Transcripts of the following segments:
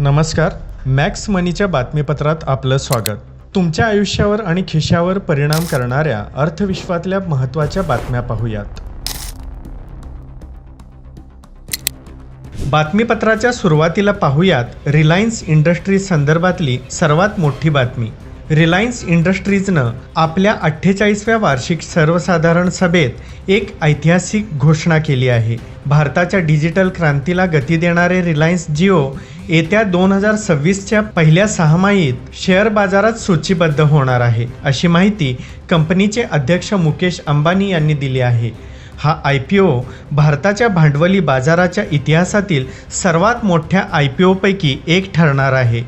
नमस्कार. मॅक्स मनीच्या बातमीपत्रात आपलं स्वागत. तुमच्या आयुष्यावर आणि खिशावर परिणाम करणाऱ्या अर्थविश्वातल्या महत्त्वाच्या बातम्या पाहूयात. बातमीपत्राच्या सुरुवातीला पाहूयात रिलायन्स इंडस्ट्रीज संदर्भातली सर्वात मोठी बातमी. रिलायन्स इंडस्ट्रीजनं आपल्या अठ्ठेचाळीसव्या वार्षिक सर्वसाधारण सभेत एक ऐतिहासिक घोषणा केली आहे. भारताच्या डिजिटल क्रांतीला गती देणारे रिलायन्स जिओ येत्या दोन हजार सव्वीसच्या पहिल्या सहामाहीत शेअर बाजारात सूचीबद्ध होणार आहे अशी माहिती कंपनीचे अध्यक्ष मुकेश अंबानी यांनी दिली आहे. हा आय पी ओ भारताच्या भांडवली बाजाराच्या इतिहासातील सर्वात मोठ्या आय पी ओपैकी एक ठरणार आहे.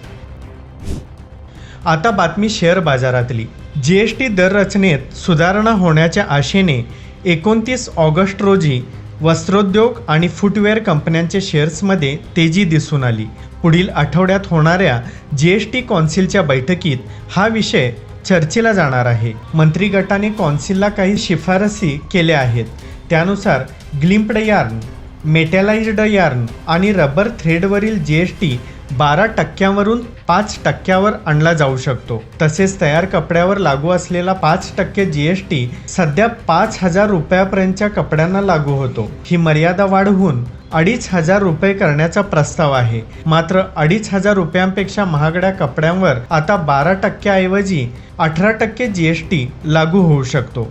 आता बातमी शेअर बाजारातली. जी एस टी दर रचनेत सुधारणा होण्याच्या आशेने एकोणतीस ऑगस्ट रोजी वस्त्रोद्योग आणि फुटवेअर कंपन्यांच्या शेअर्समध्ये तेजी दिसून आली. पुढील आठवड्यात होणाऱ्या जी एस टी कौन्सिलच्या बैठकीत हा विषय चर्चेला जाणार आहे. मंत्री गटाने कौन्सिलला काही शिफारसी केल्या आहेत. त्यानुसार ग्लिम्प्ड यार्न मेटॅलाइज्ड यार्न आणि रबर थ्रेडवरील जी एस टी बारा टक्क्यावरून पाच टक्क्यावर आणला जाऊ शकतो. तसेच तयार कपड्यावर लागू असलेला पाच टक्के जी टी सध्या पाच हजार रुपयापर्यंतच्या कपड्यांना लागू होतो. ही मर्यादा वाढवून अडीच हजार रुपये करण्याचा प्रस्ताव आहे. मात्र अडीच हजार रुपयांपेक्षा महागड्या कपड्यांवर आता बारा टक्क्याऐवजी अठरा टक्के जी एस टी लागू होऊ शकतो.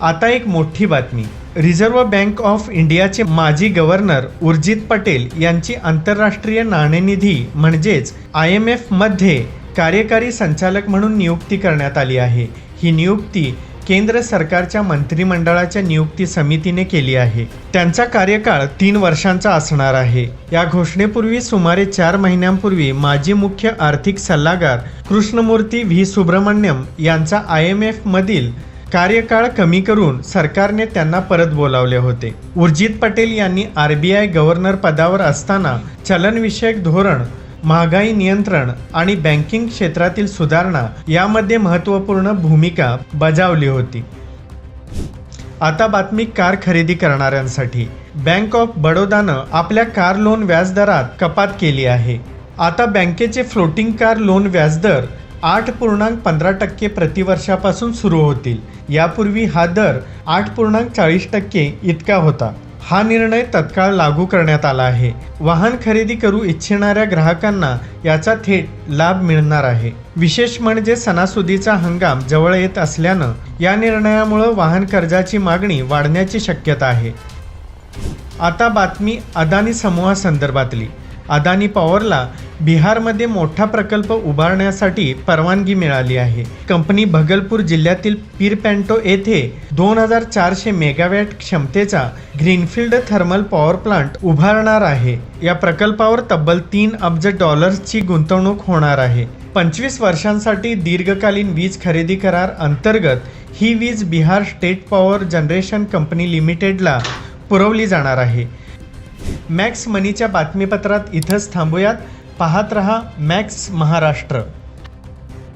आता एक मोठी बातमी. रिझर्व्ह बँक ऑफ इंडियाचे माजी गव्हर्नर उर्जित पटेल यांची आंतरराष्ट्रीय नाणेनिधी म्हणजेच आय एम एफमध्ये कार्यकारी संचालक म्हणून नियुक्ती करण्यात आली आहे. ही नियुक्ती केंद्र सरकारच्या मंत्रिमंडळाच्या नियुक्ती समितीने केली आहे. त्यांचा कार्यकाळ तीन वर्षांचा असणार आहे. या घोषणेपूर्वी सुमारे चार महिन्यांपूर्वी माजी मुख्य आर्थिक सल्लागार कृष्णमूर्ती व्ही सुब्रमण्यम यांचा आय एम एफमधील कार्यकाळ कमी करून सरकारने त्यांना परत बोलावले होते. उर्जित पटेल यांनी आर बी आय गव्हर्नर पदावर असताना चलनविषयक धोरण महागाई नियंत्रण आणि बँकिंग क्षेत्रातील सुधारणा यामध्ये महत्त्वपूर्ण भूमिका बजावली होती. आता बातमी कार खरेदी करणाऱ्यांसाठी. बँक ऑफ बडोदानं आपल्या कार लोन व्याजदरात कपात केली आहे. आता बँकेचे फ्लोटिंग कार लोन व्याजदर आठ पूर्णांक पंधरा टक्के प्रतिवर्षापासून सुरू होतील. यापूर्वी हा दर आठ पूर्णांक चाळीस टक्के इतका होता. हा निर्णय तत्काळ लागू करण्यात आला आहे. वाहन खरेदी करू इच्छिणाऱ्या ग्राहकांना याचा थेट लाभ मिळणार आहे. विशेष म्हणजे सणासुदीचा हंगाम जवळ येत असल्यानं या निर्णयामुळं वाहन कर्जाची मागणी वाढण्याची शक्यता आहे. आता बातमी अदानी समूहासंदर्भातली अदानी पॉवरला बिहारमध्ये मोठा प्रकल्प उभारण्यासाठी परवानगी मिळाली आहे. कंपनी भगलपूर जिल्ह्यातील पीरपॅन्टो येथे दोन हजार चारशे मेगावॅट क्षमतेचा ग्रीनफील्ड थर्मल पॉवर प्लांट उभारणार आहे. या प्रकल्पावर तब्बल तीन अब्ज डॉलर्सची गुंतवणूक होणार आहे. पंचवीस वर्षांसाठी दीर्घकालीन वीज खरेदी करार अंतर्गत ही वीज Bihar state power generation company लिमिटेडला पुरवली जाणार आहे. मॅक्स मनीच्या बातमीपत्रात इथंच थांबूयात. पाहत रहा मॅक्स महाराष्ट्र.